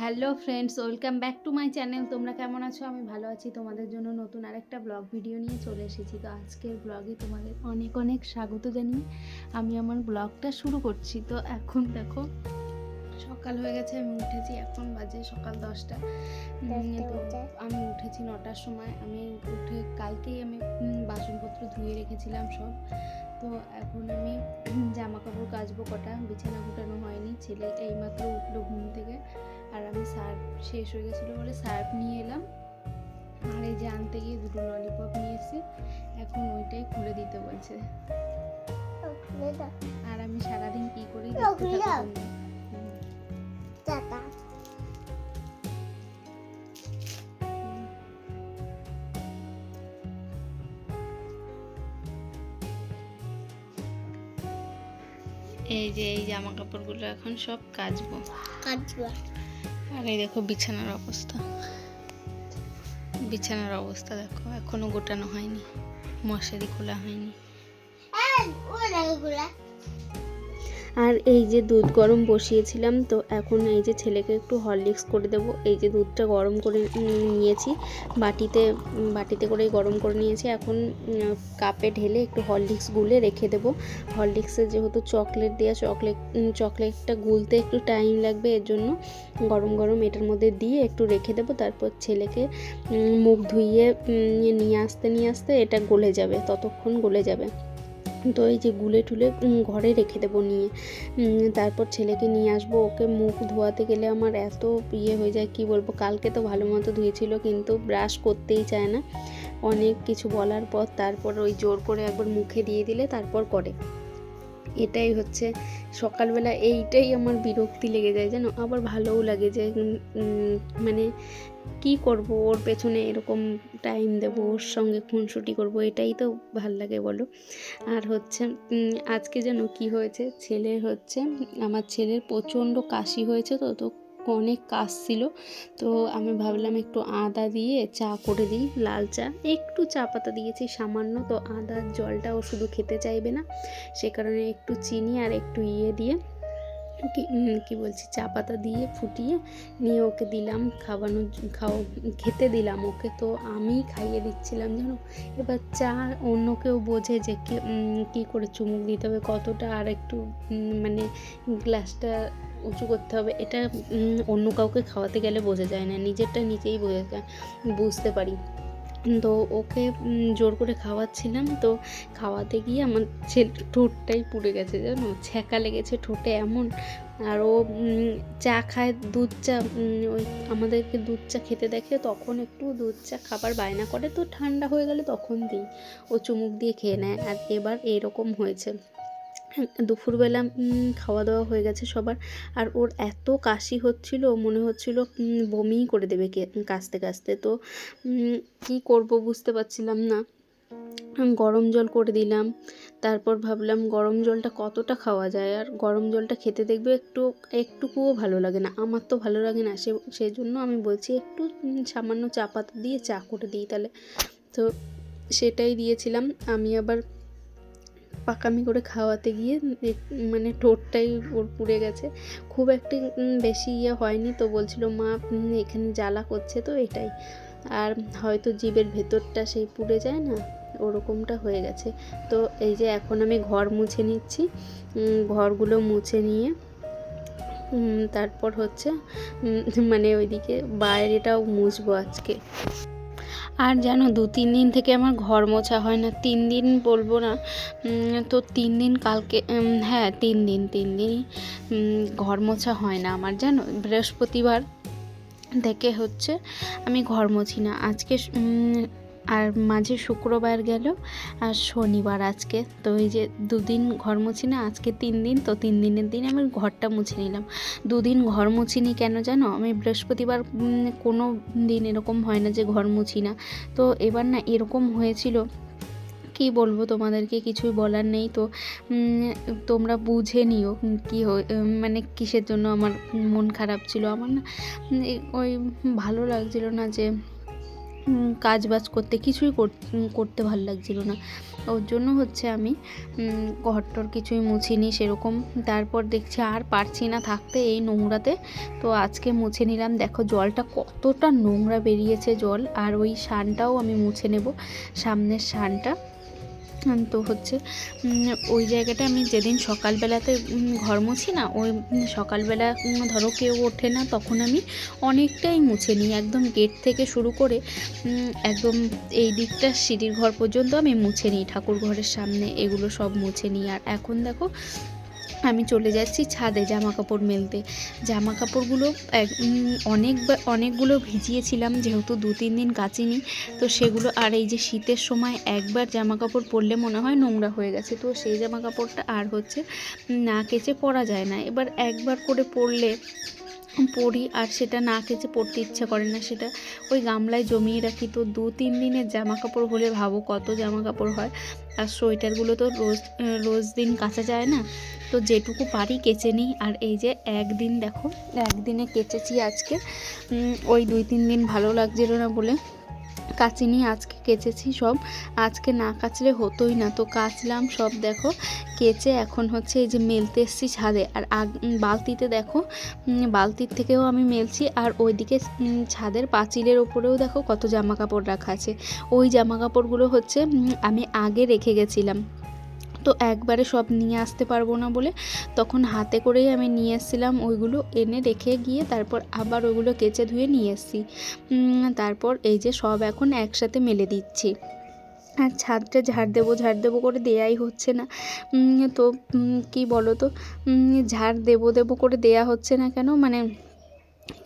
Hello friends welcome back to my channel তোমরা কেমন আছো? আমি ভালো আছি। তোমাদের জন্য নতুন আরেকটা ব্লগ ভিডিও নিয়ে চলে এসেছি। তো আজকের ব্লগে তোমাদের অনেক অনেক স্বাগত জানিয়ে আমি আমার ব্লগটা শুরু করছি। তো এখন দেখো সকাল হয়ে গেছে আমি উঠেছি এখন বাজে সকাল দশটা। আমি উঠেছি নটার সময় আমি উঠে কালকেই আমি বাসনপত্র ধুয়ে রেখেছিলাম সব। তো এখন আমি জামা কাপড় কাচবো কটা বিছানা গুটানো হয়নি ছেলে এইমাত্র উঠল ঘুম থেকে। আর আমি সার্ফ শেষ হয়ে গেছিল বলে সার্ফ নিয়ে এলাম। আর এই যে আনতে গিয়ে দুটো ললিপপ নিয়ে এসেছি এখন ওইটাই খুলে দিতে বলছে। আর আমি সারাদিন কি করি দেখতে খুলে হুম। এই যে এই জামা কাপড়গুলো এখন সব কাচবো। আর এই দেখো বিছানার অবস্থা। বিছানার অবস্থা দেখো এখনও গোটানো হয়নি মশারি খোলা হয়নি। আর এই যে দুধ গরম বসিয়েছিলাম, তো এখন এই যে ছেলেকে একটু হরলিক্স করে দেবো। এই যে দুধটা গরম করে নিয়েছি, বাটিতে বাটিতে করেই গরম করে নিয়েছি। এখন কাপে ঢেলে একটু হরলিক্স গুলে রেখে দেবো। হরলিক্সে যেহেতু চকলেট দেওয়া চকলেট চকলেটটা গুলতে একটু টাইম লাগবে, এর জন্য গরম গরম এটার মধ্যে দিয়ে একটু রেখে দেবো। তারপর ছেলেকে মুখ ধুইয়ে নিয়ে আসতে নিয়ে আসতে এটা গলে যাবে, ততক্ষণ গলে যাবে। তো এই যে গুলে টুলে ঘরে রেখে দেবো নিয়ে। তারপর ছেলেকে নিয়ে আসব, ওকে মুখ ধোয়াতে গেলে আমার এত ইয়ে হয়ে যায়, কি বলব? কালকে তো ভালো মতো ধুয়েছিল, কিন্তু ব্রাশ করতেই চায় না। অনেক কিছু বলার পর তারপর ওই জোর করে একবার মুখে দিয়ে দিলে তারপর করে। এটাই হচ্ছে। সকালবেলা এইটাই আমার বিরক্তি লেগে যায় যেন আবার ভালোও লাগে যে মানে কি করব? ওর পেছনে এরকম টাইম দেবো, ওর সঙ্গে খুনসুটি করব, এটাই তো ভালো লাগে বলো। আর হচ্ছে আজকে যেন কি হয়েছে? ছেলে হচ্ছে, আমার ছেলের প্রচণ্ড কাশি হয়েছে তো তো অনেক কাশছিল তো আমি ভাবলাম একটু আদা দিয়ে চা করে দিই, লাল চা। একটু চা পাতা দিয়েছি, সামান্য তো আদার জলটা ও শুধু খেতে চাইবে না। সে কারণে একটু চিনি আর একটু ইয়ে দিয়ে, কি বলছি, চা পাতা দিয়ে ফুটিয়ে নিয়ে ওকে দিলাম খাওয়ানো, খাও, খেতে দিলাম ওকে। তো আমি খাইয়ে দিচ্ছিলাম, জানো? এবার চা অন্য কেউ বোঝে যে কি করে চুমুক দিতে হবে, কতটা আর একটু মানে গ্লাসটা উঁচু করতে হবে, এটা অন্য কাউকে খাওয়াতে গেলে বোঝা যায় না, নিজেরটা নিজেই বোঝা যায়, বুঝতে পারি। তো ওকে জোর করে খাওয়াচ্ছিলাম, তো খাওয়াতে গিয়ে আমার ছেলে, ঠোঁটটাই পুড়ে গেছে জানো, ছ্যাঁকা লেগেছে ঠোঁটে এমন, আর ও চা খায়, দুধ চা ওই আমাদেরকে দুধ চা খেতে দেখে, তখন একটু দুধ চা খাবার বায়না করে, তো ঠান্ডা হয়ে গেলে তখন দিই। ও চুমুক দিয়ে খেয়ে নেয়, আর এবার এরকম হয়েছে। দুপুরবেলা খাওয়া দাওয়া হয়ে গেছে সবার। আর ওর এত কাশি হচ্ছিল, মনে হচ্ছিল বমিই করে দেবে কে, কাশতে কাশতে। তো কী করব বুঝতে পারছিলাম না। গরম জল করে দিলাম, তারপর ভাবলাম গরম জলটা কতটা খাওয়া যায়? আর গরম জলটা খেতে দেখবে একটু, একটুকুও ভালো লাগে না। আমার তো ভালো লাগে না, সে সেই জন্য আমি বলছি একটু সামান্য চা পাতা দিয়ে চা করে দিই তাহলে। তো সেটাই দিয়েছিলাম। আমি আবার পাকামি করে খাওয়াতে গিয়ে মানে ঠোঁটটাই ওর পুড়ে গেছে। খুব একটা বেশি ইয়ে হয়নি তো বলছিল, মা এখানে জ্বালা করছে তো এটাই। আর হয়তো জীবের ভেতরটা সেই পুড়ে যায় না, ওরকমটা হয়ে গেছে। তো এই যে এখন আমি ঘর মুছে নিচ্ছি। ঘরগুলো মুছে নিয়ে তারপর হচ্ছে মানে ওইদিকে বাইরেটাও মুছবো আজকে। আর যেন দু, তিন দিন থেকে আমার ঘর মোছা হয় না। তিন দিন বলব না তো তিন দিন কালকে হ্যাঁ তিন দিন, তিন দিনই ঘর মোছা হয় না আমার, জানো। বৃহস্পতিবার থেকে হচ্ছে আমি ঘর মুছি না। আজকে আর মাঝে শুক্রবার গেল আর শনিবার আজকে। তো এই যে দুদিন ঘর মুছি না, আজকে তিন দিন, তো তিন দিনের দিন আমি ঘরটা মুছে নিলাম। দুদিন ঘর মুছিনি কেন জানো? আমি বৃহস্পতিবার কোনো দিন এরকম হয় না যে ঘর মুছি না। তো এবার না এরকম হয়েছিল, কি বলব তোমাদেরকে কিছুই বলার নেই। তো তোমরা বুঝে নিও কি মানে কিসের জন্য আমার মন খারাপ ছিল। আমার না ওই ভালো লাগছিল না যে কাজ বাজ করতে, কিছুই কর- করতে ভালো লাগছিল না। ওর জন্য হচ্ছে আমি ঘরটর কিছুই মুছিনি সেরকম। তারপর দেখছি আর পারছি না থাকতে এই নোংরাতে। তো আজকে মুছে নিলাম। দেখো জলটা কতটা নোংরা বেরিয়েছে জল। আর ওই শানটাও আমি মুছে নেব, সামনের শানটা। তো হচ্ছে। ওই জায়গাটা আমি যেদিন সকালবেলাতে ঘর মুছি না, ওই সকালবেলা ধরো কেউ ওঠে না, তখন আমি অনেকটাই মুছে নিই। একদম গেট থেকে শুরু করে একদম এই দিকটা, সিঁড়ির ঘর পর্যন্ত আমি মুছে নিই ঠাকুর ঘরের সামনে। এগুলো সব মুছে নিই। আর এখন দেখো আমি চলে যাচ্ছি ছাদে জামা কাপড় মেলতে জামা কাপড়গুলো অনেক অনেকগুলো ভিজিয়েছিলাম, যেহেতু দু, তিন দিন কাচিনি। তো সেগুলো আর এই যে শীতের সময় একবার জামা কাপড় পরলে মনে হয় নোংরা হয়ে গেছে। তো সেই জামা কাপড়টা আর হচ্ছে না কেচে পরা যায় না। এবার একবার করে পরলে পরি আর সেটা না কেচে পড়তে ইচ্ছা করে না সেটা। ওই গামলায় জমিয়ে রাখি তো দু তিন দিনের জামা কাপড় হলে ভাবো কত জামা কাপড় হয়। আর সোয়েটারগুলো তো রোজ রোজ দিন কাঁচা যায় না। তো যেটুকু পারি কেচে নিই। আর এই যে একদিন দেখো, একদিনে কেচেছি আজকে। ওই দুই তিন দিন ভালো লাগছিল না বলে। কাচিনি আজকে কেচেছি সব। আজকে না কাচলে হতোই না। তো কাচলাম সব, দেখো, কেচে এখন হচ্ছে এই যে মেলতে এসছি ছাদে। আর বালতিতে দেখো বালতির থেকেও আমি মেলছি। আর ওইদিকে ছাদের পাঁচিলের ওপরেও দেখো কত জামা কাপড় রাখা আছে। ওই জামা কাপড়গুলো হচ্ছে আমি আগে রেখে গেছিলাম। তো একবারে সব নিয়ে আসতে পারব না বলে তখন হাতে করেই আমি নিয়ে এসেছিলাম ওইগুলো এনে রেখে গিয়ে তারপর আবার ওইগুলো কেচে ধুয়ে নিয়ে এসেছি। তারপর এই যে সব এখন একসাথে মেলে দিচ্ছি। আর ছাদটা ঝাড় দেবো ঝাড় দেবো করে দেয়াই হচ্ছে না। তো কি বলো তো ঝাড় দেবো দেবো করে দেয়া হচ্ছে না কেন? মানে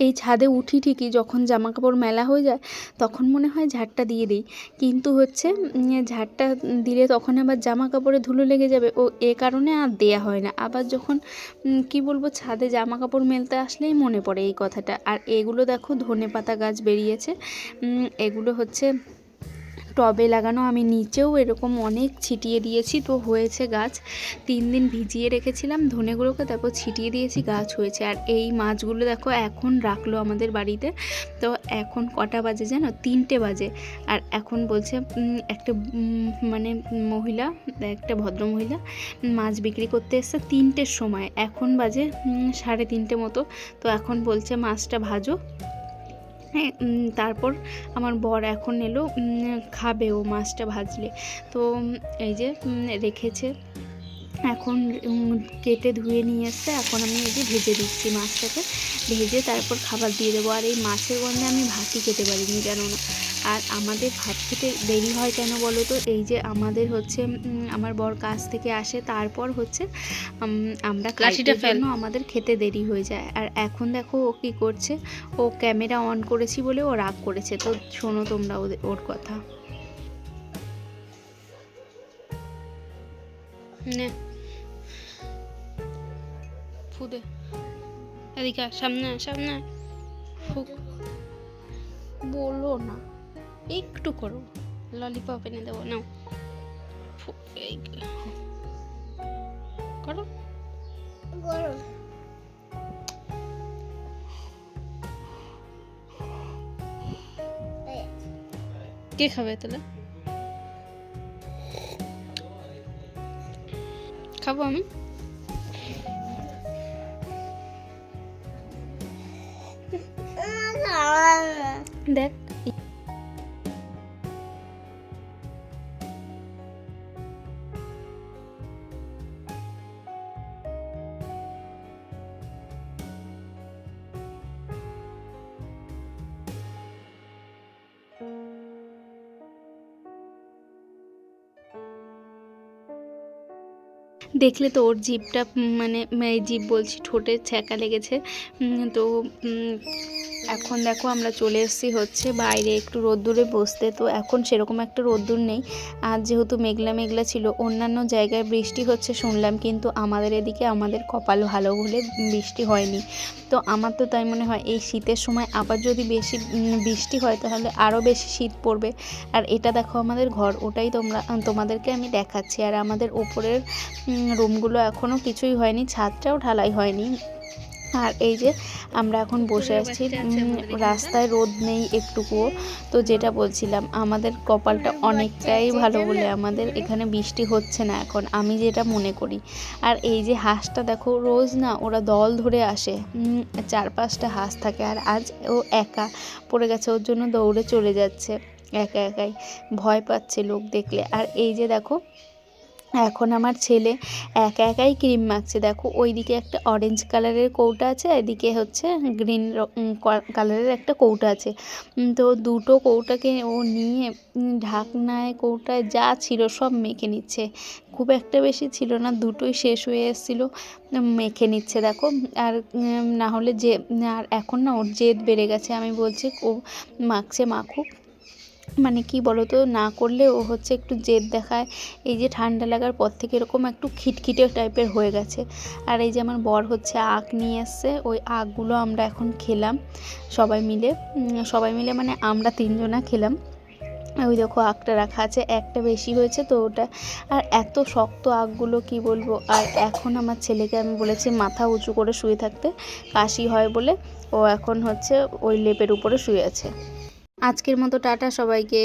এই ছাদে উঠি ঠিকই, যখন জামা কাপড় মেলা হয়ে যায়, তখন মনে হয় ঝাড়টা দিয়ে দিই। কিন্তু হচ্ছে ঝাড়টা দিলে তখন আবার জামা কাপড়ে ধুলো লেগে যাবে। ও, এ কারণে আর দেয়া হয় না। আবার যখন কি বলব, ছাদে জামা কাপড় মেলতে আসলেই মনে পড়ে এই কথাটা। আর এগুলো দেখো ধনে পাতা গাছ বেরিয়েছে। এগুলো হচ্ছে টবে লাগানো, আমি নিচেও এরকম অনেক ছিটিয়ে দিয়েছি। তো হয়েছে গাছ। তিন দিন ভিজিয়ে রেখেছিলাম, ধনেগুলোকে দেখো ছিটিয়ে দিয়েছি, গাছ হয়েছে। আর এই মাছগুলো দেখো এখন রাখল আমাদের বাড়িতে। তো এখন কটা বাজে জানো? তিনটে বাজে। আর এখন বলছে একটা মানে মহিলা, একটা ভদ্র মহিলা, মাছ বিক্রি করতে এসছে তিনটের সময়। এখন বাজে সাড়ে তিনটে মতো। তো এখন বলছে মাছটা ভাজো। হ্যাঁ তারপর আমার বর এখন এলো খাবে ও মাছটা ভাজলে। তো এই যে রেখেছে। এখন কেটে ধুয়ে নিয়ে এসছে। এখন আমি এই যে ভেজে দিচ্ছি মাছটাকে। ভেজে তারপর খাবার দিয়ে দেবো। আর এই মাছের গন্ধে আমি ভাতই খেতে পারিনি জানো না। আর আমাদের ভাত খেতে দেরি হয় কেন বলো তো? এই যে আমাদের হচ্ছে আমার বর কাজ থেকে আসে তারপর হচ্ছে আমরা লাঠিটা জন্য আমাদের খেতে দেরি হয়ে যায়। আর এখন দেখো ও কী করছে। ও ক্যামেরা অন করেছি বলে ও রাগ করেছে। তো শোনো তোমরা ওদের ওর কথা। নে। ফুদে এদিকে সামনে সামনে ফুক। বলো না। একটু করো। ললিপপ এনে দেবো নাও। এই করো। কে খাবে তাহলে? খাব আমি দেখলে তো ওর জিভটা মানে জিভ বলছি, ঠোঁটে ছ্যাঁকা লেগেছে। তো এখন দেখো আমরা চলে এসেছি হচ্ছে বাইরে একটু রোদ্দুরে বসতে। তো এখন সেরকম একটা রোদ্দুর নেই। আর যেহেতু মেঘলা মেঘলা ছিল, অন্যান্য জায়গায় বৃষ্টি হচ্ছে শুনলাম, কিন্তু আমাদের এদিকে আমাদের কপাল ভালো বলে বৃষ্টি হয়নি। তো আমার তো তাই মনে হয়, এই শীতের সময় আবার যদি বেশি বৃষ্টি হয় তাহলে আরও বেশি শীত পড়বে। আর এটা দেখো আমাদের ঘর, ওটাই তোমরা, তোমাদেরকে আমি দেখাচ্ছি। আর আমাদের ওপরের রুমগুলো এখনও কিছুই হয়নি ছাদটাও ঢালাই হয়নি। আর এই যে আমরা এখন বসে আছি রাস্তায় রোদ নেই একটুকুও। তো যেটা বলছিলাম আমাদের কপালটা অনেকটাই ভালো বলে। আমাদের এখানে বৃষ্টি হচ্ছে না এখন আমি যেটা মনে করি। আর এই যে হাঁসটা দেখো রোজ না ওরা দল ধরে আসে চার পাঁচটা হাঁস থাকে আর আজ ও একা পড়ে গেছে ওর জন্য দৌড়ে চলে যাচ্ছে একা একাই। ভয় পাচ্ছে লোক দেখলে। আর এই যে দেখো এখন আমার ছেলে একা একাই ক্রিম মাখছে। দেখো, ওইদিকে একটা অরেঞ্জ কালারের কৌটা আছে এদিকে হচ্ছে গ্রিন কালারের একটা কৌটা আছে। তো দুটো কৌটাকে ও নিয়ে ঢাকনায় কৌটায় যা ছিল সব মেখে নিচ্ছে। খুব একটা বেশি ছিল না, দুটোই শেষ হয়ে এসেছিল মেখে নিচ্ছে, দেখো। আর না হলে যে, আর এখন না ওর জেদ বেড়ে গেছে। আমি বলছি, ও মাখছে, মাখুক। মানে কি বলো তো না করলে ও হচ্ছে একটু জেদ দেখায়। এই যে ঠান্ডা লাগার পর থেকে এরকম একটু খিটখিটে টাইপের হয়ে গেছে। আর এই যে আমার বর হচ্ছে আখ নিয়ে এসছে ওই আখগুলো আমরা এখন খেলাম সবাই মিলে। সবাই মিলে মানে আমরা তিনজনা খেলাম। ওই দেখো আখটা রাখা আছে, একটা বেশি হয়েছে তো ওটা। আর এত শক্ত আখগুলো কি বলব, আর এখন আমার ছেলেকে আমি বলেছি মাথা উঁচু করে শুয়ে থাকতে, কাশি হয় বলে। ও এখন হচ্ছে ওই লেপের উপরে শুয়ে আছে। আজকের মতো টাটা সবাইকে।